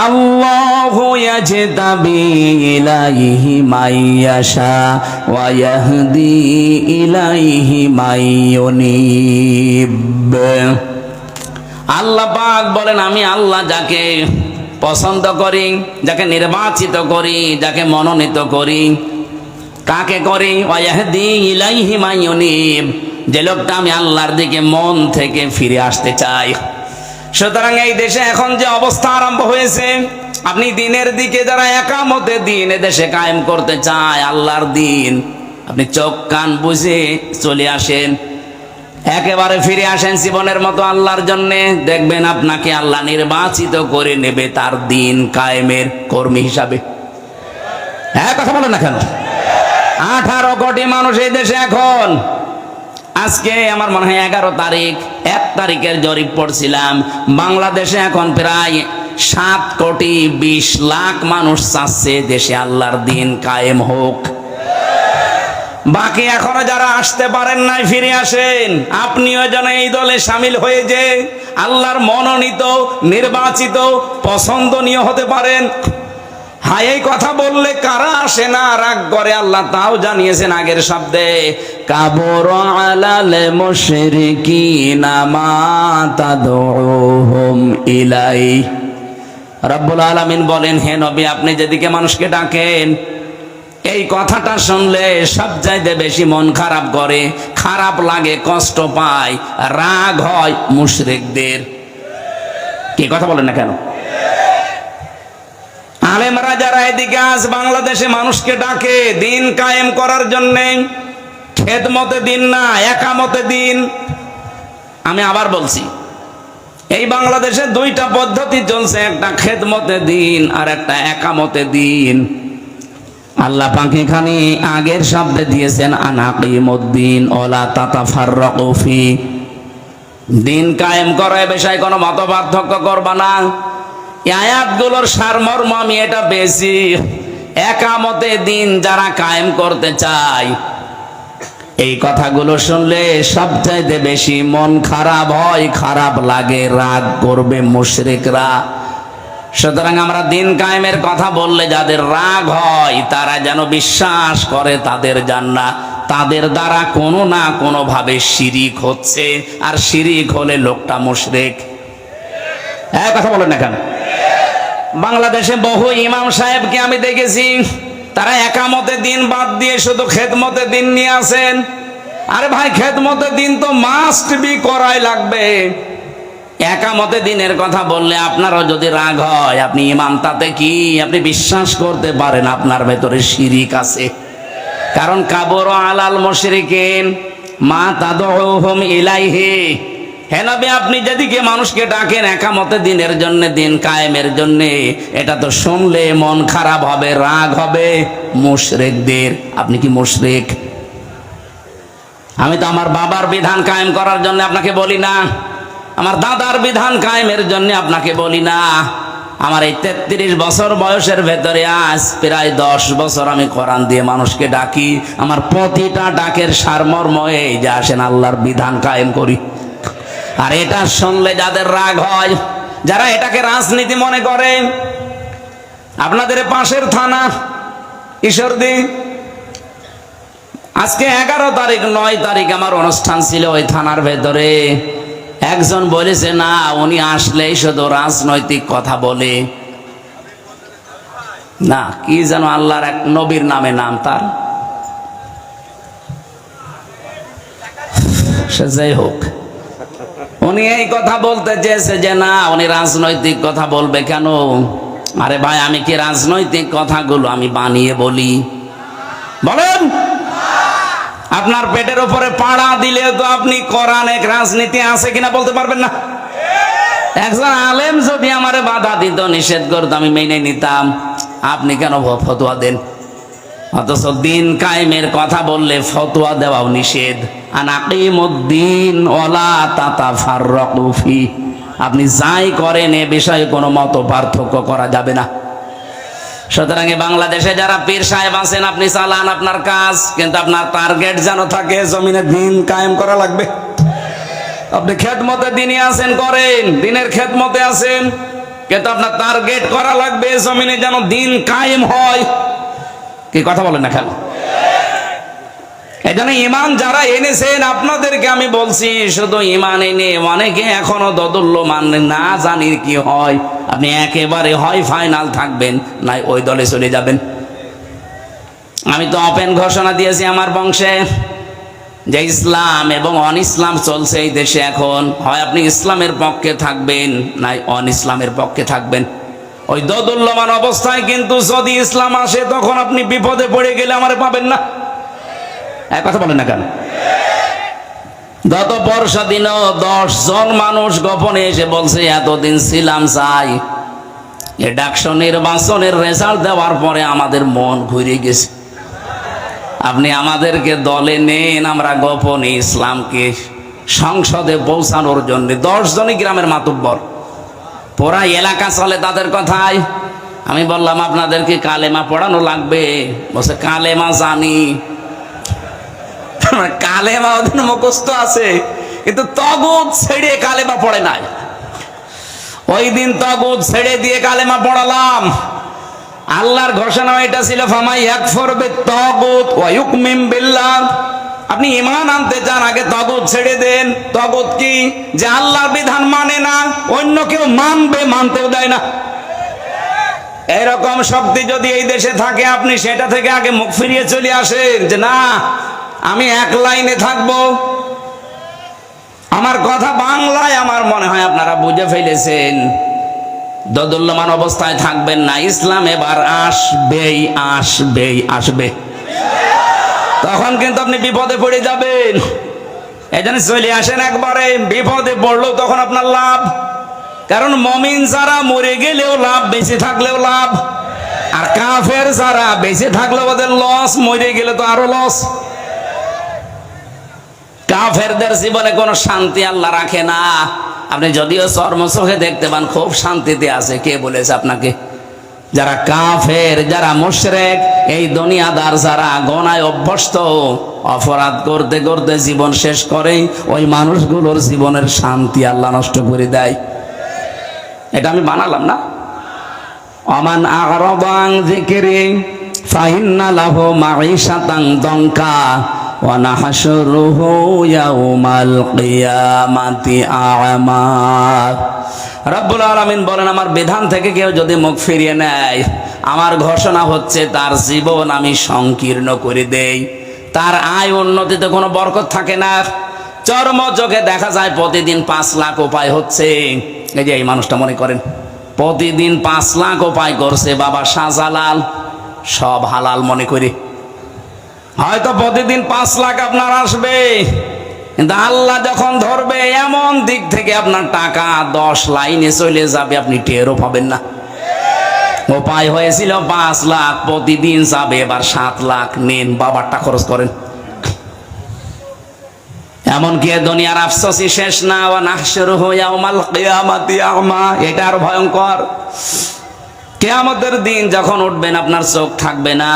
الله يجتبي إليه من يشاء ويهدي إليه من ينيب আল্লাহ পাক বলেন আমি আল্লাহ যাকে পছন্দ করি যাকে নির্বাচিত করি যাকে মনোনীত করি কাকে করি ওয়াহদি ইলাইহি মাইয়ুনিব যে লোকটা আমি আল্লাহর দিকে মন থেকে ফিরে আসতে চাই সুতরাং এই দেশে এখন যে অবস্থা আরম্ভ হয়েছে, আপনি দিনের দিকে যারা একামতে দিন দেশে কায়েম করতে চায়, আল্লাহর দিন। আপনি চোখ কান বুঝে চলে আসেন, একেবারে ফিরে আসেন জীবনের মতো আল্লাহর জন্য। দেখবেন আপনাকে আল্লাহ নির্বাচিত করে নেবে তার দিন কায়েমের কর্মী হিসাবে। হ্যাঁ কথা বলেন না কেন? আঠারো কোটি মানুষ এই দেশে এখন। আজকে আমার মনে হয় এগারো তারিখ। এক তারিখের জরিপ পড়ছিলাম। বাংলাদেশে এখন প্রায় সাত কোটি বিশ লাখ মানুষ চাচ্ছে দেশে আল্লাহর দিন কায়েম হোক। বাকি এখনও যারা আসতে পারেন নাই, ফিরে আসেন। আপনিও যেন এই দলে সামিল হয়ে যে আল্লাহর মনোনীত, নির্বাচিত, পছন্দনীয় হতে পারেন। হাই এই কথা বললে কারা আসে না? রাগ করে আল্লাহ, তাও জানিয়েছেন আগের শব্দে। কাবর আলাল মুশরিকিনা মা তাদউহুম ইলাই। রব্বুল আলামিন বলেন, হে নবী, আপনি যেদিকে মানুষকে ডাকেন, এই কথাটা শুনলে সব চাইতে বেশি মন খারাপ করে। খারাপ লাগে, কষ্ট পায়, রাগ হয় মুশরিকদের। কি কথা বলেন না কেন? আলেমরা যারা এদিকে আজ বাংলাদেশে মানুষকে ডাকে, দিন কায়েম করার জন্যে, খেদমতে দিন না, একামতে দিন। আমি আবার বলছি, এই বাংলাদেশে দুইটা পদ্ধতি চলছে, একটা খেদমতে দিন আর একটা একামতে দিন। আল্লাহ পাক এখানে আগের শব্দে দিয়েছেন আনাকিমুদ্দিন ওলা তাতা তাতাফাররাকুফি দিন কায়েম করার বিষয়ে কোনো মত পার্থক্য করবা না। আয়াতগুলোর সারমর্ম আমি এটা বেশি একামতে দিন যারা কায়েম করতে চায়, এই কথাগুলো শুনলে সবচাইতে বেশি মন খারাপ হয়, খারাপ লাগে, রাগ করবে মুশরিকরা। সুতরাং আমরা দিন কায়েমের কথা বললে যাদের রাগ হয়, তারা যেন বিশ্বাস করে তাদের জান্না তাদের দ্বারা কোনো না কোনো ভাবে শিরিক হচ্ছে, আর শিরিক হলে লোকটা মুশরিক। হ্যাঁ কথা বলেন না কেন? বাংলাদেশে বহু ইমাম সাহেবকে আমি দেখেছি। তারা একামতে দিন বাদ দিয়ে শুধু খেদমতে দিন নিয়ে আসেন। আরে ভাই, খেদমতে দিন তো মাস্ট বি করাই লাগবে। একামতে দিনের কথা বললে আপনারও যদি রাগ হয়, আপনি ইমাম, তাতে কি আপনি বিশ্বাস করতে পারেন আপনার ভেতরে শিরিক আছে? কারণ কাবর আলাল মুশরিকিন, মা তাদউহুম ইলাইহি হেনবে আপনি যেদিকে মানুষকে ডাকেন, একামতে দিনের জন্য, দিন কায়েমের জন্য, এটা তো শুনলে মন খারাপ হবে, রাগ হবে। মুশরেকদের, আপনি কি মুশরেক? আমি তো আমার বাবার বিধান কায়েম করার জন্য আপনাকে বলি না। আমার দাদার বিধান কায়েমের জন্য আপনাকে বলি না। আমার এই তেত্রিশ বছর বয়সের ভেতরে আজ প্রায় দশ বছর আমি কোরআন দিয়ে মানুষকে ডাকি। আমার প্রতিটা ডাকের সারমর্ম এই যে আসেন আল্লাহর বিধান কায়েম করি। আর এটা শুনলে যাদের রাগ হয়, যারা এটাকে রাজনীতি মনে করে, আপনাদের পাশের থানা, ঈশ্বরদী, আজকে এগারো তারিখ, নয় তারিখ আমার অনুষ্ঠান ছিল ওই থানার ভেতরে। একজন বলেছে, না, উনি আসলেই শুধু রাজনৈতিক কথা বলে। না, কি যেন আল্লাহর এক নবীর নামে নাম তার। সে যাই হোক উনি এই কথা বলতে চেয়েছে যে, না, উনি রাজনৈতিক কথা বলবে কেন? আরে ভাই, আমি কি রাজনৈতিক কথাগুলো আমি বানিয়ে বলি? বলেন। আপনার পেটের উপরে পাড়া দিলে তো আপনি কোরআন এক রাজনীতি আছে কিনা বলতে পারবেন না? একজন আলেম যদি আমারে বাধা দিত, নিষেধ করতো, আমি মেনে নিতাম। আপনি কেন ফতোয়া দেন? অথচ দিন কায়েমের কথা বললে ফতোয়া দেওয়াও নিষেধ। আনাকিমুদ্দিন ওলা তাতা ফাররকুফি আপনি যাই করেন, এ বিষয়ে কোনো মত পার্থক্য করা যাবে না। সুতরাং বাংলাদেশে যারা পীর সাহেব আছেন, আপনি চালান আপনার কাজ, কিন্তু আপনার টার্গেট যেন থাকে, জমিনে দিন কায়েম করা লাগবে। আপনি খেদমতে দিনই আছেন, করেন, দিনের খেদমতে আছেন, কিন্তু আপনার টার্গেট করা লাগবে, জমিনে যেন দিন কায়েম হয়। কি কথা বলেন না, খেলা। এই জন্য ইমান যারা এনেছেন, আপনাদেরকে আমি বলছি, শুধু ইমান এনে অনেকে এখনও দদুল্য মানে না জানি কি হয়। আপনি একেবারে হয় ফাইনাল থাকবেন, নাই ওই দলে চলে যাবেন। আমি তো অপেন ঘোষণা দিয়েছি আমার বংশে যে ইসলাম এবং অন ইসলাম চলছে এই দেশে এখন। হয় আপনি ইসলামের পক্ষে থাকবেন, নাই অন ইসলামের পক্ষে থাকবেন। ওই দদুল্যমান অবস্থায় কিন্তু যদি ইসলাম আসে, তখন আপনি বিপদে পড়ে গেলে আমার পাবেন না। এক কথা বলেন না কেন? গত বর্ষা দিনও দশ জন মানুষ গোপনে এসে বলছে, এতদিন ছিলাম চাই। এ ডাকশো নির্বাচনের রেজাল্ট দেওয়ার পরে আমাদের মন ঘুরে গেছে। আপনি আমাদেরকে দলে নেন, আমরা গোপনে ইসলামকে সংসদে পৌঁছানোর জন্য। দশ জনই গ্রামের মাতুব্বর। পুরা এলাকা চলে তাদের কথায়। আমি বললাম, আপনাদেরকে কালেমা পড়ানো লাগবে। বলছে, কালেমা জানি। কালেমা ওদের মুখস্থ আছে, কিন্তু তগুদ ছেড়ে কালেমা পড়ে নাই। ওই দিন তগুদ ছেড়ে দিয়ে কালেমা পড়ালাম। আল্লাহর ঘোষণা এটা ছিল, ফামাই ইয়াকফর বে তগুদ ওয়া ইউকমিম বিল্লাহ। আপনি ইমান আনতে চান, আগে তগুদ ছেড়ে দেন। তগুদ কি? যে আল্লাহর বিধান মানে না, অন্য কেউ মানবে, মানতেও দেয় না। এরকম শক্তি যদি এই দেশে থাকে, আপনি সেটা থেকে আগে মুখ ফিরিয়ে চলে আসেন যে না, আমি এক লাইনে থাকব। আমার কথা বাংলায় আমার মনে হয় আপনারা বুঝে ফেলেছেন। দদুল্যমান অবস্থায় থাকবেন না, ইসলাম এবার আসবেই আসবেই, আসবে। তখন কিন্তু আপনি বিপদে পড়ে যাবেন। এই জন্য চলে আসেন একবারে। বিপদে পড়লেও তখন আপনার লাভ। কারণ মমিন যারা মরে গেলেও লাভ, বেঁচে থাকলেও লাভ। আর কাফের যারা বেঁচে থাকলেও ওদের লস মরে গেলে তো আরও লস কাফেরদের জীবনে কোনো শান্তি আল্লাহ রাখে না। আপনি যদিও চর্ম চোখে দেখতে পান, খুব শান্তিতে আছে। কে বলেছে আপনাকে? যারা কাফের, যারা মুশরেক, এই দুনিয়াদার যারা গনায় অভ্যস্ত, অপরাধ করতে করতে জীবন শেষ করে, ওই মানুষগুলোর জীবনের শান্তি আল্লাহ নষ্ট করে দেয়। এটা আমি বানালাম না? অমান আগরবাং জিকিরি ফাহিন্না লাহ মাইশাতাং দঙ্কা ونحشره يوم القيامة أعمى রব্বুল আলমিন বলেন আমার বিধান থেকে কেউ যদি মুখ ফিরিয়ে নেয় আমার ঘোষণা হচ্ছে তার জীবন আমি সংকীর্ণ করে দেই তার আয় উন্নতিতে কোনো বরকত থাকে না চর্ম চোখে দেখা যায় প্রতিদিন পাঁচ লাখ উপায় হচ্ছে এই যে এই মানুষটা মনে করেন প্রতিদিন পাঁচ লাখ উপায় করছে বাবা শাহজালাল সব হালাল মনে করে হয়তো প্রতিদিন পাঁচ লাখ আপনার আসবে, কিন্তু আল্লাহ যখন ধরবে, এমন দিক থেকে আপনার টাকা দশ লাইনে চলে যাবে, আপনি টেরও পাবেন না। উপায় হয়েছিল পাঁচ লাখ, প্রতিদিন যাবে, এবার সাত লাখ, নেন, বাবারটা খরচ করেন। এমনকি দুনিয়ার আফসোসই শেষ না ও নাহশুরু ইয়াউমাল কিয়ামাতি আমা, এটা আর ভয়ঙ্কর। কেয়ামতের দিন যখন উঠবেন, আপনার চোখ থাকবে না।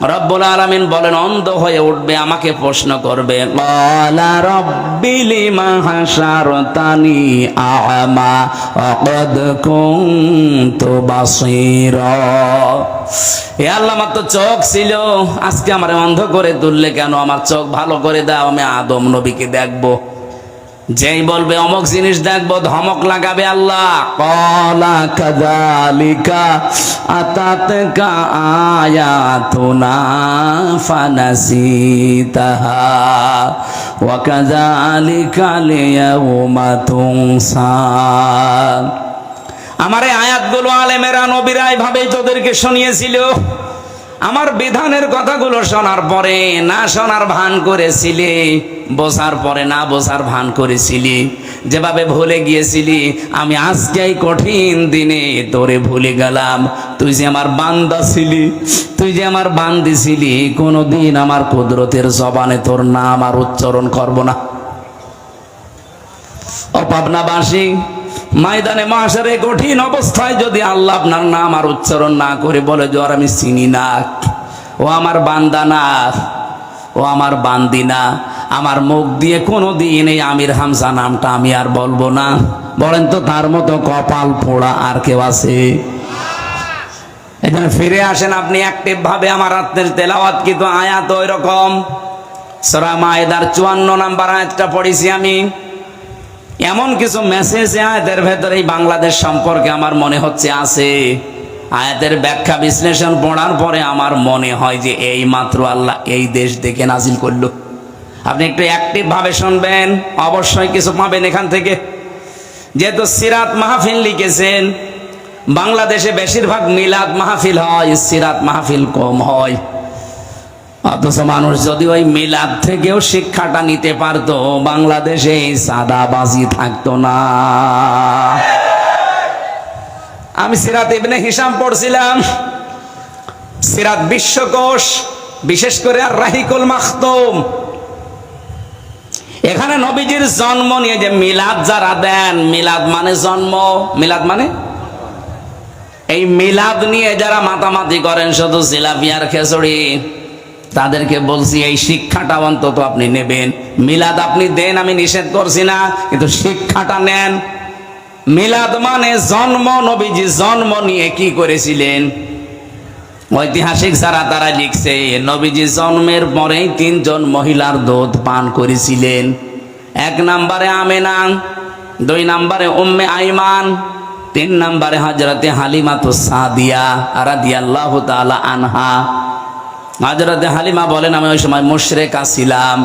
রব্বুল আলামিন বলেন, অন্ধ হয়ে উঠবে, আমাকে প্রশ্ন করবে ক্বালা রব্বি লিমা হাশারতানি আ'মা ওয়াকাদ কুনতু বাসীরা? এ আল্লাহ আমার তো চোখ ছিল, আজকে আমার অন্ধ করে তুললে কেন? আমার চোখ ভালো করে দাও, আমি আদম নবীকে দেখব। যেই বলবে অমক জিনিস দেখব, ধমক লাগাবে আল্লাহ। কলা কাদালিকা আতাতকা আয়াতুনা ফানাসিতাহা ওয়া কাযালিকা লিয়াউমা তুনসা। আমার আয়াতগুলো আলেমেরা, নবীরা এইভাবেই তোদেরকে শুনিয়েছিল। আমার বিধানের কথাগুলো শোনার পরে না শোনার ভান করেছিলি, বোঝার পরে না বোঝার ভান করেছিলি। যেভাবে ভুলে গিয়েছিলি, আমি আজকেই কঠিন দিনে তোরে ভুলে গেলাম। তুই যে আমার বান্দা ছিলি, তুই যে আমার বান্দি ছিলি, কোনোদিন আমার কুদরতের জবানে তোর নাম আর উচ্চারণ করব না। ও পাবনাবাসী ময়দানে মাসের কঠিন অবস্থায় যদি আল্লাহ আপনার নাম আর উচ্চারণ না করে বলে, যে আমি চিনি না। ও আমার বান্দা না, ও আমার বান্দি না। আমার মুখ দিয়ে কোনো দিন এই আমির হামসা নামটা আমি আর বলব না। বলেন তো, তার মতো কপাল পোড়া আর কেউ আছে? এখানে ফিরে আসেন আপনি অ্যাক্টিভ ভাবে আমার আত্মের তেলাওয়াত কিন্তু আয়াত ওই রকম সরা মায়েদার চুয়ান্ন নাম্বার আয়াতটা পড়েছি আমি। এমন কিছু মেসেজ আয়াতের ভেতরে এই বাংলাদেশ সম্পর্কে আমার মনে হচ্ছে আছে। আয়াতের ব্যাখ্যা বিশ্লেষণ পড়ার পরে আমার মনে হয় যে এই মাত্র আল্লাহ এই দেশ দেখে নাজিল করল। আপনি একটু অ্যাক্টিভ ভাবে শুনবেন, অবশ্যই কিছু পাবেন এখান থেকে। যেহেতু সিরাত মাহফিল লিখেছেন, বাংলাদেশে বেশিরভাগ মিলাদ মাহফিল হয়, সিরাত মাহফিল কম হয়। অথচ মানুষ যদি ওই মিলাদ থেকেও শিক্ষাটা নিতে পারতো, বাংলাদেশে সাদাবাজি থাকতো না। আমি সিরাত ইবনে হিসাম পড়ছিলাম। সিরাত বিশ্বকোষ, বিশেষ করে আর রাহিকুল মাখতুম। এখানে নবীজির জন্ম নিয়ে যে মিলাদ যারা দেন, মিলাদ মানে জন্ম, মিলাদ মানে? এই মিলাদ নিয়ে যারা মাতামাতি করেন, শুধু জিলাপিয়ার খেচড়ি। তাদেরকে বলছি, এই শিক্ষাটা অন্তত আপনি নেবেন। মিলাদ আপনি দেন, আমি নিষেধ করছি না, কিন্তু শিক্ষাটা নেন। মিলাদ মানে জন্ম, নবীজি জন্ম নিয়ে কি করেছিলেন? ঐতিহাসিক যারা তারা লিখছে, নবীজি জন্মের পরেই তিনজন মহিলার দুধ পান করেছিলেন। এক নম্বরে আমেনা, দুই নম্বরে উম্মে আইমান, তিন নম্বরে হজরতে হালিমাতু সাদিয়া রাদিয়াল্লাহ তাআলা আনহা। হজরতে হালিমা বলেন, আমি ওই সময় মুশরেকা ছিলাম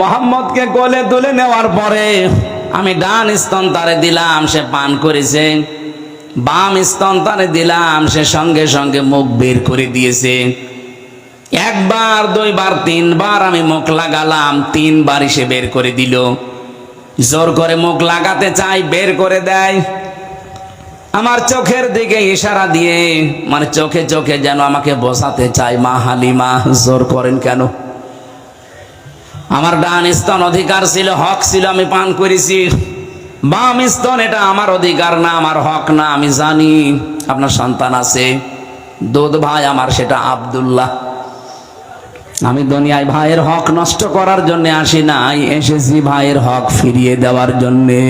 মোহাম্মদকে কোলে তুলে নেওয়ার পরে আমি ডান স্তন তারে দিলাম, সে পান করেছে। বাম স্তন তারে দিলাম, সে সঙ্গে সঙ্গে মুখ বের করে দিয়েছে। একবার, দুইবার, তিনবার আমি মুখ লাগালাম তিনবারই সে বের করে দিল। জোর করে মুখ লাগাতে চাই বের করে দেয়। আমার চোখের দিকে ইশারা দিয়ে মানে চোখে চোখে যেন আমাকে বসাতে চায়, মা হালিমা, জোর করেন কেন? আমার ডান স্তন অধিকার ছিল, হক ছিল, আমি পান করেছি। বাম স্তন, এটা আমার অধিকার না, আমার হক না, আমি জানি, আপনার সন্তান আছে। দুধ ভাই আমার, সেটা আব্দুল্লাহ। আমি দুনিয়ায় ভাইয়ের হক নষ্ট করার জন্য আসি নাই, এসেছি ভাইয়ের হক ফিরিয়ে দেওয়ার জন্যে।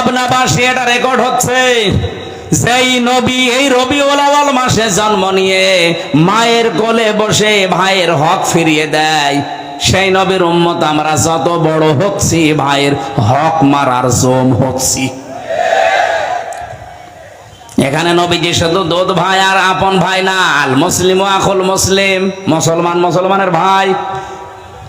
পাবনাবাসী এটা রেকর্ড হচ্ছে। যেই নবী, এই রবিউল আওয়াল মাসে জন্ম নিয়ে মায়ের কোলে বসে ভাইয়ের হক ফিরিয়ে দেয়। সেই নবীর উম্মত আমরা যত বড় হচ্ছি, ভাইয়ের হক মারার জম হচ্ছি। এখানে নবীজি শুধু দুধ ভাই আর আপন ভাই না আল মুসলিম আখুল মুসলিম, মুসলমান মুসলমানের ভাই।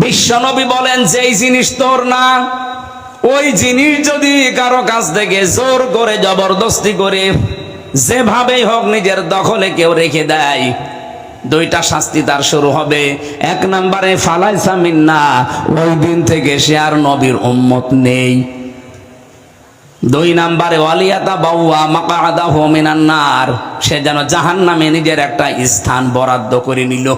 বিশ্বনবী বলেন, যেই জিনিস তোর না, ওই জিনিস যদি কারও কাছ থেকে জোর করে, জবরদস্তি করে, যেভাবেই হোক নিজের দখলে কেউ রেখে দেয়, দুইটা শাস্তি তার শুরু হবে। এক নম্বরে, ফালাইসা না ওই দিন থেকে সে আর নবীর উম্মত নেই। দুই নম্বরে, ওয়ালিয়াতা বাউয়া মাকাদা হোমিনান্নার সে যেন জাহান নামে নিজের একটা স্থান বরাদ্দ করে নিল।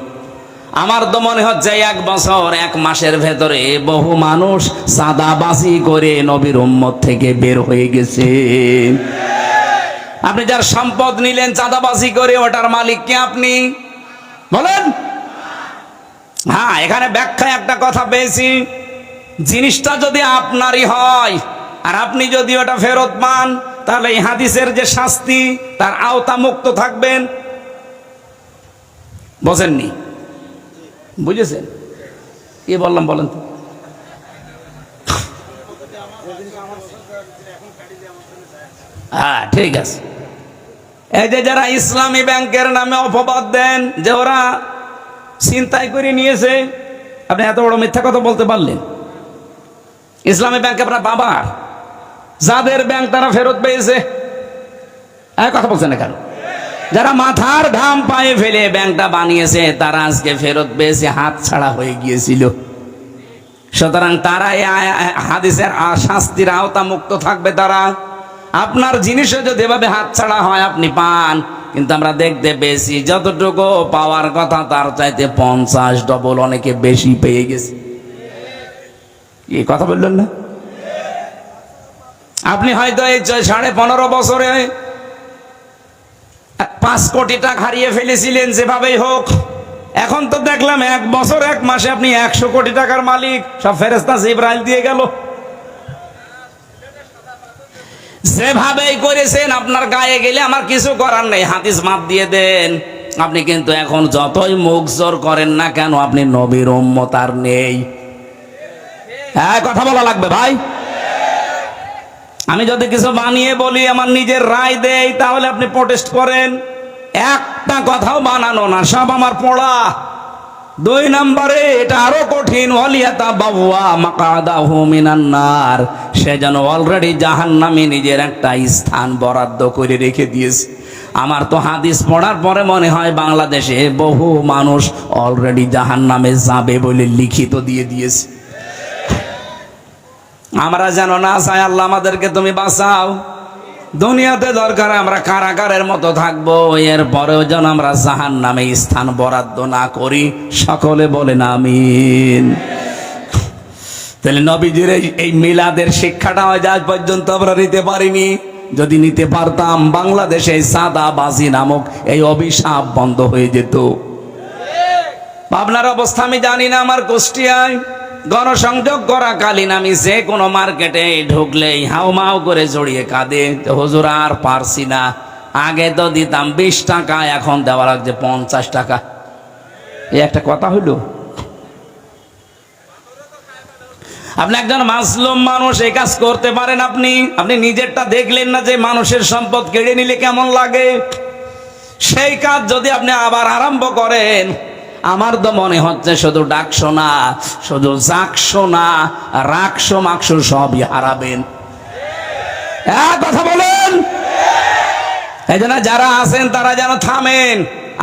আমার তো মনে হচ্ছে এক বছর, এক মাসের ভেতরে বহু মানুষ সাদাবাজি করে নবীর উম্মত থেকে বের হয়ে গেছে। আপনি যার সম্পদ নিলেন, চাঁদাবাজি করে ওটার মালিক কে আপনি? বলেন। হ্যাঁ এখানে ব্যাখ্যায় একটা কথা পেয়েছি। জিনিসটা যদি আপনারই হয়, আর আপনি যদি ওটা ফেরত পান, তাহলে এই হাদিসের যে শাস্তি, তার আওতা মুক্ত থাকবেন। বোঝেননি? বুঝেছেন? কি বললাম, বলেন তো। হ্যাঁ ঠিক আছে। এই যে যারা ইসলামী ব্যাংকের নামে অপবাদ দেন, যে ওরা চিন্তাই করে নিয়েছে, আপনি এত বড় মিথ্যা কথা বলতে পারলেন। ইসলামী ব্যাংক আপনার বাবার যাদের ব্যাংক তারা ফেরত পেয়েছে। হ্যাঁ কথা বলছেন না কেন? যারা মাথার ঘাম পায়ে ফেলে ব্যাংকটা বানিয়েছে, তারা আজকে ফেরত পেয়েছে, হাত ছাড়া হয়ে গিয়েছিল। সুতরাং তারা হাদিসের শাস্তির আওতা মুক্ত থাকবে তারা। আপনার জিনিসও যদি এভাবে হাত ছাড়া হয়, আপনি পান। কিন্তু আমরা দেখতে পেয়েছি, যতটুকু পাওয়ার কথা, তার চাইতে পঞ্চাশ ডবল অনেকে বেশি পেয়ে গেছে। কি কথা বললেন না? আপনি হয়তো এই সাড়ে পনেরো বছরে পাঁচ কোটি টাকা হারিয়ে ফেলেছিলেন যেভাবেই হোক। এখন তো দেখলাম এক বছর, এক মাসে আপনি একশো কোটি টাকার মালিক। সব ফেরেস্তা জিব্রাইল দিয়ে গেল। যেভাবেই করেছেন, আপনার গায়ে গেলে আমার কিছু করার নেই। হাদিস মাপ দিয়ে দেন। আপনি কিন্তু এখন যতই মুখ জোর করেন না কেন, আপনি নবীর উম্মত নেই। হ্যাঁ কথা বলা লাগবে ভাই? আমি যদি কিছু বানিয়ে বলি, আমার নিজের রায় দেই, তাহলে আপনি প্রোটেস্ট করেন। একটা কথাও বানানো না, সব আমার পড়া। দুই নম্বরে, এটা আরও কঠিন, ওয়ালিয়াতা বাবুয়া মাকাদাহু মিনান্নার সে যেন অলরেডি জাহান্নামে নিজের একটা স্থান বরাদ্দ করে রেখে দিয়েছে। আমার তো হাদিস পড়ার পরে মনে হয় বাংলাদেশে বহু মানুষ অলরেডি জাহান্নামে যাবে বলে লিখিত দিয়ে দিয়েছে। আমরা যেন না চাই, আল্লাহ আমাদেরকে তুমি বাঁচাও। দুনিয়াতে দরকার আমরা কারাগারের মতো থাকব এর পরেও যেন আমরা জাহান নামে স্থান বরাদ্দ না করি। সকলে বলেন আমিন। তাহলে নবীজির এই- মিলাদের শিক্ষাটা হয়তো আজ পর্যন্ত আমরা নিতে পারিনি। যদি নিতে পারতাম, বাংলাদেশে সাদা বাজি নামক এই অভিশাপ বন্ধ হয়ে যেত। আপনার অবস্থা আমি জানি না, আমার কুষ্টিয়ায়। গণসংযোগ করাকালীন আমি যে কোনো মার্কেটে ঢুকলেই হাউ মাউ করে জড়িয়ে কাঁদে। হুজুর, আর পারছি না। আগে তো দিতাম বিশ টাকা, এখন দেওয়া লাগছে পঞ্চাশ টাকা। এই একটা কথা হইল? আপনি একজন মাসলুম মানুষ, এই কাজ করতে পারেন আপনি। আপনি নিজেরটা দেখলেন না যে মানুষের সম্পদ কেড়ে নিলে কেমন লাগে? সেই কাজ যদি আপনি আবার আরম্ভ করেন আমার তো মনে হচ্ছে শুধু ডাকশো না শুধু জাকশো না রাখশো মাকশো সবই হারাবেন। হ্যাঁ কথা বলেন। এই জন্য যারা আছেন, তারা যেন থামেন।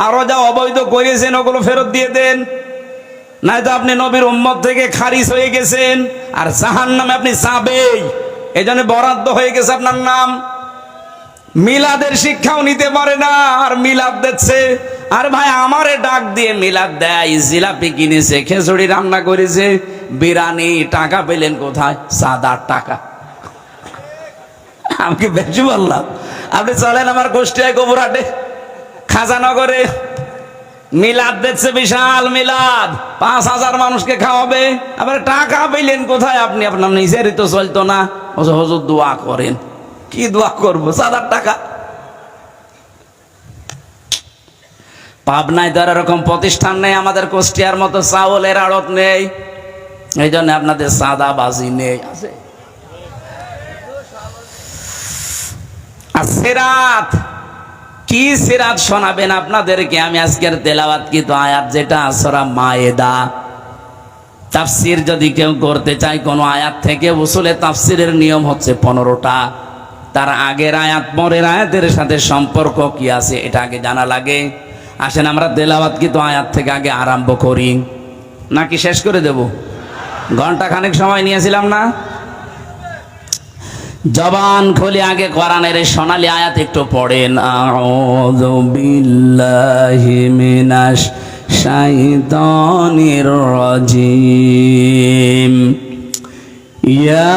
আরও যা অবৈধ করেছেন, ওগুলো ফেরত দিয়ে দেন। নয়তো আপনি নবীর উম্মত থেকে খারিজ হয়ে গেছেন, আর জাহান নামে আপনি যাবেই। এই জন্য বরাদ্দ হয়ে গেছে আপনার নাম। মিলাদের শিক্ষাও নিতে পারে না, আর মিলাদ দিচ্ছে। আর ভাই আমারে ডাক দিয়ে মিলাদ দেয়, জিলাপি কিনেছে খেচুড়ি রান্না করেছে বিরানি টাকা পেলেন কোথায়? সাদা টাকা। আমি কি বেশি বললাম? আপনি চলেন আমার গোষ্ঠীয় গোবরহাটে খাজানগরে। মিলাদ দেখছে বিশাল মিলাদ, পাঁচ হাজার মানুষকে খাওয়াবে, আবার টাকা পেলেন কোথায়? আপনি আপনার নিজেরই তো চলতো না। হুজুর, দোয়া করেন। কি দোয়া করব? সাদার টাকা। পাবনায় তো এরকম প্রতিষ্ঠান নেই, আমাদের কুষ্টিয়ার মতো চাউলের আড়ত নেই। এই জন্য আপনাদের সাদা বাজি নেই। আছে? আর সেরাত, কি সিরাত শোনাবেন আপনাদেরকে? আমি আজকের তেলাওয়াত কি তো আয়াত যেটা আসরা মায়েদা। তাফসির যদি কেউ করতে চায়, কোনো আয়াত থেকে উসুলে তাফসিরের নিয়ম হচ্ছে পনেরোটা। তার আগের আয়াত, পরের আয়াতের সাথে সম্পর্ক কি আছে, এটা আগে জানা লাগে। আসেন, আমরা তেলাওয়াত কি তো আয়াত থেকে আগে আরম্ভ করি। নাকি শেষ করে দেব? ঘণ্টা খানেক সময় নিয়েছিলাম না? জবান খুলে আগে কোরআনের সোনালী আয়াত একটু পড়েন। আউযু ইয়া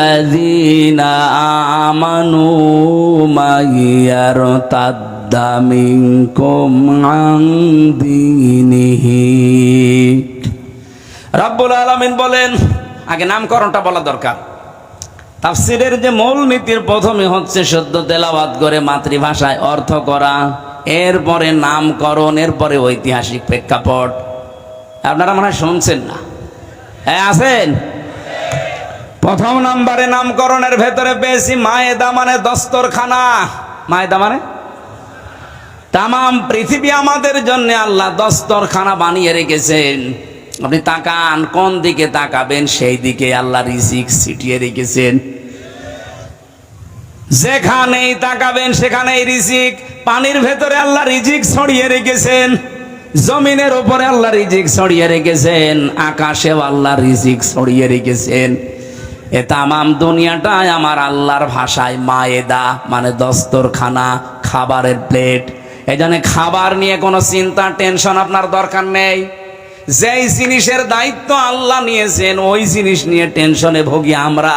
আইয়ুহাল্লাযীনা আমানু মাইয়ারতাদ্দা মিনকুম আন দীনিহি রাব্বুল আলামিন বলেন, আগে নামকরণটা বলা দরকার। তাফসিরের যে মূল নীতির প্রথমে হচ্ছে সদ্য তেলাওয়াত করে মাতৃভাষায় অর্থ করা, এরপরে নামকরণ, এরপরে ঐতিহাসিক প্রেক্ষাপট। আপনারা মনে হয় শুনছেন না? হ্যাঁ আছেন? প্রথম নাম্বারে নামকরণের ভেতরে পেয়েছি মায়েদা মানে দস্তরখানা। মায়েদা মানে? তামাম পৃথিবী আমাদের জন্য আল্লাহ দস্তরখানা বানিয়ে রেখেছেন। আপনি তাকান, কোন দিকে তাকাবেন? সেই দিকে আল্লাহ রিজিক ছিটিয়ে রেখেছেন। যেখানেই তাকাবেন, সেখানেই রিজিক। পানির ভেতরে আল্লাহ রিজিক ছড়িয়ে রেখেছেন। জমিনের উপরে আল্লাহ রিজিক ছড়িয়ে রেখেছেন। আকাশেও আল্লাহ রিজিক ছড়িয়ে রেখেছেন। এ তামাম দুনিয়াটাই আমার আল্লাহর ভাষায় মায়েদা মানে দস্তরখানা, খাবারের প্লেট। এই জন্য খাবার নিয়ে কোনো চিন্তা, টেনশন আপনার দরকার নেই। যেই জিনিসের দায়িত্ব আল্লাহ নিয়েছেন, ওই জিনিস নিয়ে টেনশনে ভোগী আমরা।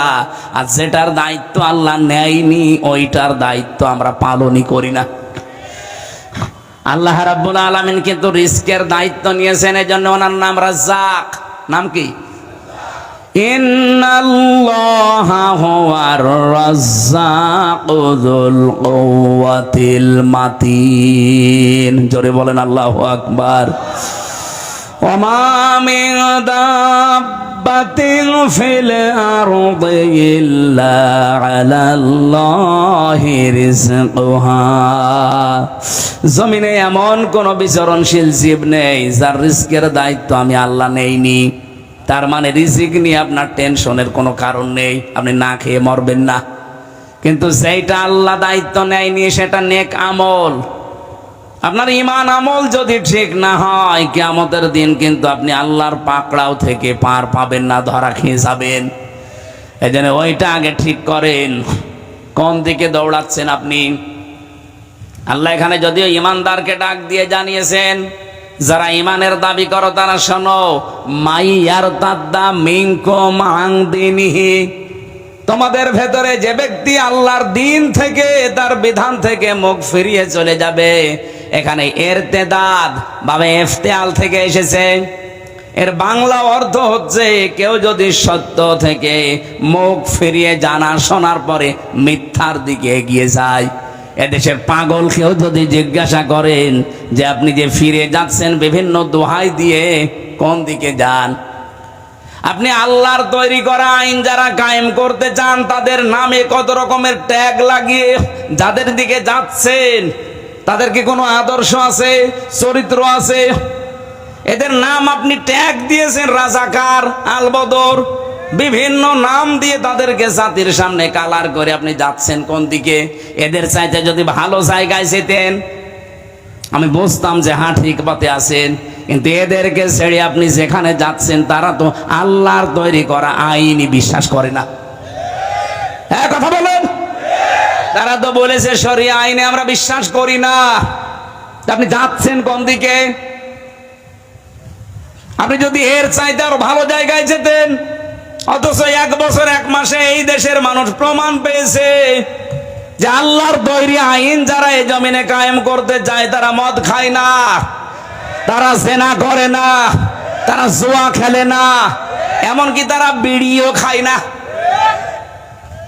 আর যেটার দায়িত্ব আল্লাহ নেয়নি, ওইটার দায়িত্ব আমরা পালনই করি না। আল্লাহ রাব্বুল আলামিন কিন্তু রিস্কের দায়িত্ব নিয়েছেন, এজন্য ওনার নাম রাজ্জাক। নাম কি? ইন্নাল্লাহা হুয়ার রাজ্জাকু যুল কুওয়াতিল মাতিন জোরে বলেন আল্লাহু আকবার وما من دابة في الأرض إلا على الله رزقها জমিনে এমন কোন বিচরণশীল জীব নেই যার রিস্কের দায়িত্ব আমি আল্লাহ নেইনি তার মানে রিজিক নিয়ে আপনার টেনশনের কোনো কারণ নেই। আপনি না খেয়ে মরবেন না। কিন্তু সেইটা আল্লাহ দায়িত্ব নেয়নি, সেটা নেক আমল। আপনার ইমান আমল যদি ঠিক না হয়, কেয়ামতের দিন কিন্তু আপনি আল্লাহর পাকড়াও থেকে পার পাবেন না, ধরা খেয়ে যাবেন। এই জন্য ওইটা আগে ঠিক করেন। কোন দিকে দৌড়াচ্ছেন আপনি? আল্লাহ এখানে যদিও ইমানদারকে ডাক দিয়ে জানিয়েছেন যারা ইমানের দাবি করো, তারা শোনো, মাইয়ার তাদ্দা মিঙ্কো মাং দিনিহি তোমাদের ভেতরে যে ব্যক্তি আল্লাহর দিন থেকে, তার বিধান থেকে মুখ ফিরিয়ে চলে যাবে। এখানে এর তেদাদ বা এফতেয়াল থেকে এসেছে। এর বাংলা অর্থ হচ্ছে, কেউ যদি সত্য থেকে মুখ ফিরিয়ে জানা, শোনার পরে মিথ্যার দিকে এগিয়ে যায়। এদেশের পাগল কেউ যদি জিজ্ঞাসা করেন যে আপনি যে ফিরে যাচ্ছেন বিভিন্ন দোহাই দিয়ে, কোন দিকে যান? আপনি আল্লাহর তৈরি করা আইন যারা কায়েম করতে চান, তাদের নামে কত রকমের ট্যাগ লাগিয়ে যাদের দিকে যাচ্ছেন, তাদের কি কোনো আদর্শ আছে, চরিত্র আছে? এদের নাম আপনি ট্যাগ দিয়েছেন, রাজাকার, আলবদর বিভিন্ন নাম দিয়ে তাদেরকে জাতির সামনে কালার করে আপনি যাচ্ছেন কোন দিকে? এদের চাইতে যদি ভালো জায়গায় যেতেন, আমি বুঝতাম যে হ্যাঁ ঠিক পথে আছেন। কিন্তু এদেরকে ছেড়ে আপনি যেখানে যাচ্ছেন, তারা তো আল্লাহর তৈরি করা আইনই বিশ্বাস করে না। হ্যাঁ কথা বলেন। তারা তো বলেছে সরি আইনে আমরা বিশ্বাস করি না। আপনি যাচ্ছেন কোন দিকে? আপনি যদি এর চাইতে আরও ভালো জায়গায় যেতেন অথচ এক বছর, এক মাসে এই দেশের মানুষ প্রমাণ পেয়েছে যে আল্লাহর তৈরি আইন যারা এই জমিনে কায়েম করতে চায়, তারা মদ খায় না, তারা সেনা করে না, তারা জুয়া খেলে না, এমনকি তারা বিড়িও খায় না।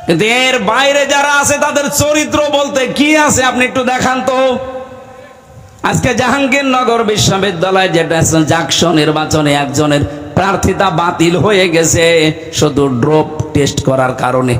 কিন্তু এর বাইরে যারা আছে, তাদের চরিত্র বলতে কি আছে আপনি একটু দেখান তো। আজকে জাহাঙ্গীরনগর বিশ্ববিদ্যালয় যেটা জাকসো নির্বাচনে একজনের প্রার্থিতা বাতিল হয়ে গেছে। শুধু ড্রপ টেস্ট করার কারণে।